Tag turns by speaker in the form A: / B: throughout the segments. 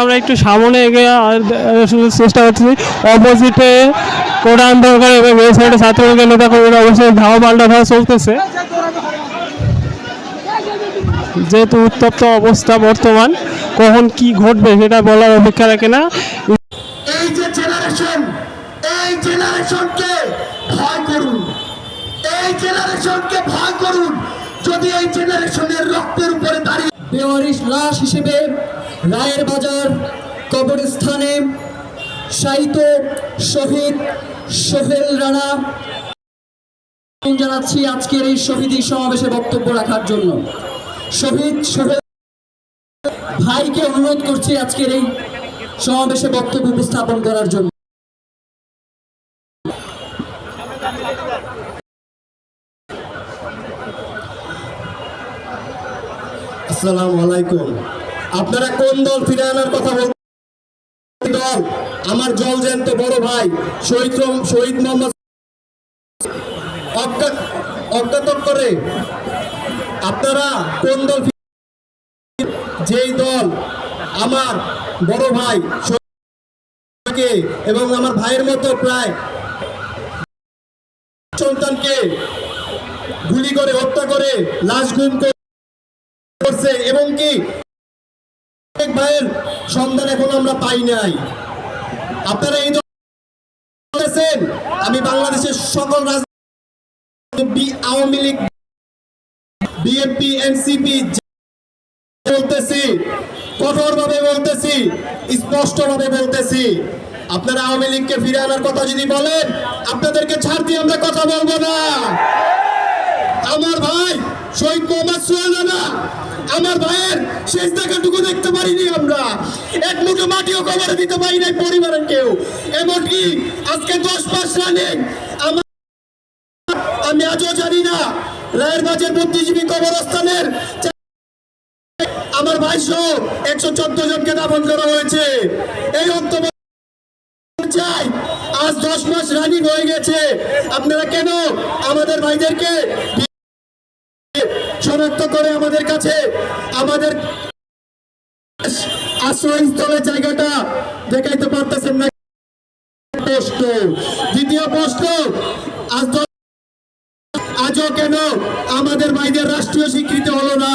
A: আমরা একটু সামনে এগিয়ে চেষ্টা করছি অপোজিটে কোরআন দরকার এবং এই সাইডে ছাত্রলীগের নেতা কর্মীরা অবশ্যই ধাওয়া পাল্টা ধাওয়া চলতেছে। যেহেতু উত্তপ্ত অবস্থা বর্তমান কখন কি ঘটবে সেটা বলার অপেক্ষা রাখে না।
B: এই যে জেনারেশন এই জেনারেশনকে ভয় করুন। এই জেনারেশনকে ভয় করুন। যদি এই জেনারেশনের রক্তের উপরে দাঁড়িয়ে বেওয়ারিশ লাশ হিসেবে রায়ের বাজার কবরস্থানে শায়িত শহীদ সোহেল রানা। জানাচ্ছি আজকের এই শহীদী সমাবেশে বক্তব্য রাখার জন্য। শহীদ সোহেল ভাইকে অনুরোধ করছি আজকের এই সমাবেশে বক্তব্য উপস্থাপন করার জন্য। আসসালামু আলাইকুম। আপনারা কোন দল ফিরে আনার কথা বলছেন দল, আমার জল জ্যান্ত বড় ভাই, শহীদ শহীদ মোহাম্মদ অজ্ঞাত করে। আপনারা কোন দল যেই দল, আমার বড় ভাই এবং আমার ভাইয়ের মতো প্রায় সন্তানকে গুলি করে হত্যা করে, লাশ গুম করে করছে, এবং কি ভাইয়ের সন্ধান এখন আমরা পাই নাই। আপনারা এই বলেছেন আমি বাংলাদেশের সকল রাজনীতি, আওয়ামী লীগ, বিএনপি, এনসিপি বলতেছি, কঠোরভাবে বলতেছি, স্পষ্টভাবে বলতেছি। আপনারা আওয়ামী লীগকে ফিরে আনার কথা যদি বলেন, আপনাদেরকে ছাড় দিয়ে আমরা কথা বলব না। আমার ভাই শহীদ মোহাম্মদ সোহেল রানা আমার ভাইয়ের শেষ দেখাটুকু দেখতে পারিনি আমরা। এক মুঠো মাটিও কবরে দিতে পারি নাই পরিবারের কেউ। এমনকি আজকে দশ পাঁচ রানিং আমি আজও জানি না রায়ের বাজার বুদ্ধিজীবী কবরস্থানের আমার ভাই সহ একশো চোদ্দ জনকে দাফন করা হয়েছে। এই অন্তর্ব চাই। আজ দশ মাস রানিং হয়ে গেছে। আপনারা কেন আমাদের ভাইদেরকে শনাক্ত করে আমাদের কাছে, আমাদের আশ্রয়স্থলের জায়গাটা দেখাইতে পারতেছেন না। প্রশ্ন, দ্বিতীয় প্রশ্ন, আজ আজও কেন আমাদের ভাইদের রাষ্ট্রীয় স্বীকৃতি হলো না?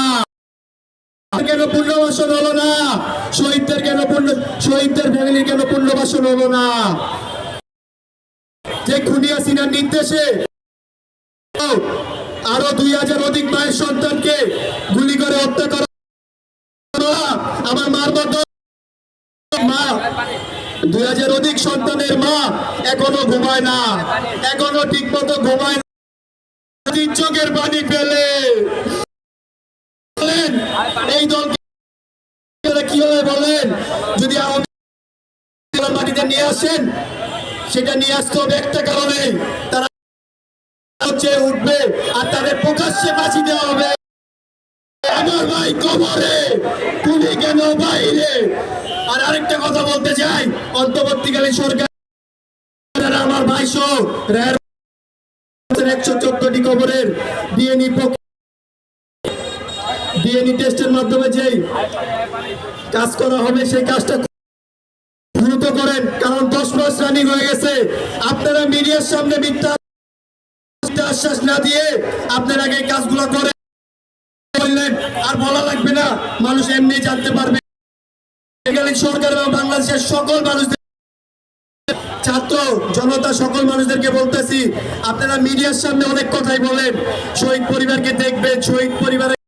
B: কেন পুনর্বাসন হলো না? শহীদদের কেন পুণ্য শহীদদের ফ্যামিলি কেন পুনর্বাসন হলো না? যে খুনিয়া সিনার নির্দেশে আরও দুই হাজার অধিক মায়ের সন্তানকে গুলি করে হত্যা করা আমার মার মা, দুই হাজার অধিক সন্তানের মা এখনও ঘুমায় না, এখনও ঠিক মতো ঘুমায় না। চোখের পানি ফেলে। এই দলকে কীভাবে বলেন? যদি মাটিতে নিয়ে আসেন, সেটা নিয়ে আসতে হবে একটা কারণে। তারা উঠবে আর তাদের প্রকাশ্যে দেওয়া হবে। আমার ভাই কবরে, তুমি কেন বাইরে? আর আরেকটা কথা বলতে চাই, অন্তর্বর্তীকালীন সরকার আমার ভাই সহ একশো চোদ্দটি কবরের ডিএনই ডিএনই টেস্টের মাধ্যমে যেই কাজ করা হবে, সেই কাজটা দ্রুত করেন, কারণ দশ মাস রানিং হয়ে গেছে। আপনারা মিডিয়ার সামনে মিথ্যা আশ্বাস না দিয়ে আপনারা আগে কাজগুলো বললেন, আর বলা লাগবে না, মানুষ এমনি জানতে পারবে। সরকার এবং বাংলাদেশের সকল মানুষদের ছাত্র জনতা, সকল মানুষদেরকে বলতেছি, আপনারা মিডিয়ার সামনে অনেক কথাই বলেন। শহীদ পরিবারকে দেখবেন, শহীদ পরিবারের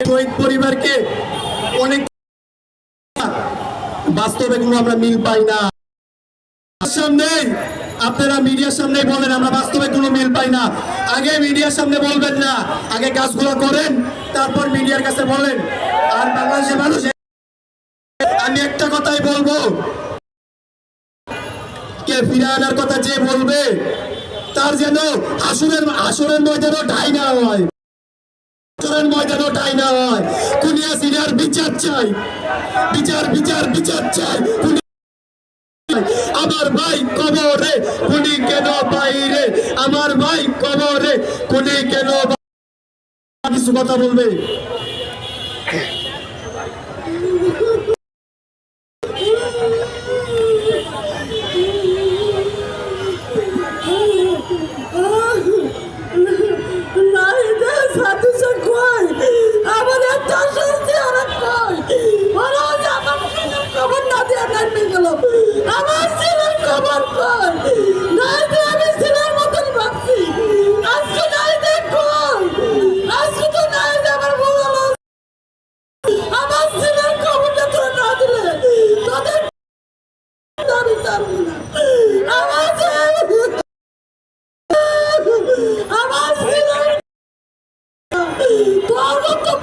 B: শহীদ পরিবারকে অনেক বাস্তবে কোনো আমরা মিল পাই না। সামনে আপনারা মিডিয়ার সামনে বলেন, আমরা বাস্তবে কোনো মিল পাই না। আগে মিডিয়ার সামনে বলবেন না, আগে কাজগুলো করেন, তারপর মিডিয়ার কাছে বলেন। আর বাংলাদেশের মানুষ আমি একটা কথাই বলব। কে ফিরে আনার কথা যে বলবে, তার যেন আসরের আসরের ময়দানও ঠাই না হয়। আসরের ময়দানও ঠাই না হয়। কুনিয়া সিনার বিচার চাই। বিচার বিচার বিচার চাই। আমার ভাই কবরে কুনি কেন বাইরে? আমার ভাই কবরে কুনি কেন কিছু কথা বলবে?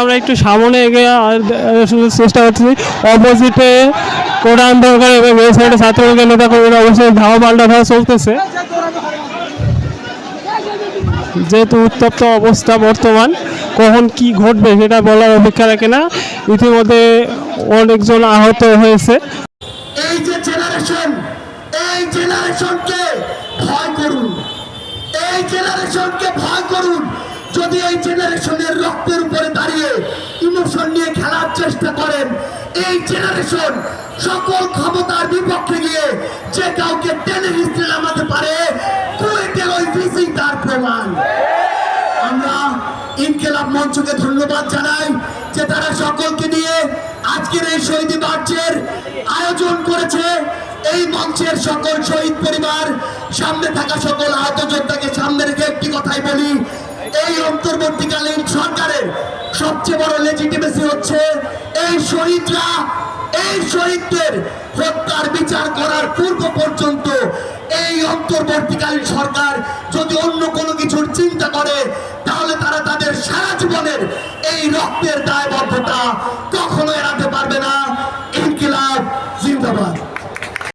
C: আমরা
A: একটু সামনে এগিয়ে চেষ্টা করছি অপোজিটে কোরআন দরকার এবং সাইডে ছাত্রলীগের নেতা কর্মীরা অবশ্যই ধাওয়া পাল্টা ধাওয়া চলতেছে। যেহেতু উত্তপ্ত অবস্থা বর্তমান, কখন কি ঘটবে সেটা বলার অপেক্ষা রাখে না। ইতিমধ্যে অনেকজন আহত হয়েছে।
B: এই যে জেনারেশন এই জেনারেশনকে ভয় করুন। এই জেনারেশনকে ভয় করুন। যদি এই জেনারেশনের রক্তের উপরে দাঁড়িয়ে ইমোশন নিয়ে খেলার চেষ্টা করেন, এই জেনারেশন সকল ক্ষমতার বিপক্ষে গিয়ে যে কাউকে টেনে হিস্ট্রি নামাতে পারে কুয়েটের ওই ভিসি তার প্রমাণ। আমরা ইনকেলাব মঞ্চকে ধন্যবাদ জানাই যে তারা সকলকে নিয়ে আজকের এই শহীদ মার্চের আয়োজন করেছে। এই মঞ্চের সকল শহীদ পরিবার, সামনে থাকা সকল আহত যোদ্ধাকে সামনে রেখে একটি কথাই বলি এই অন্তর্বর্তীকালীন সরকারের সবচেয়ে বড় লেজিটিমেসি হচ্ছে এই শহীদরা, এই শহীদদের হত্যার বিচার করার পূর্ব পর্যন্ত এই অন্তর্বর্তীকালীন সরকার যদি অন্য কোনো কিছুর চিন্তা করে, তাহলে তারা তাদের সারা জীবনের এই রক্তের দায়বদ্ধতা কখনো এড়াতে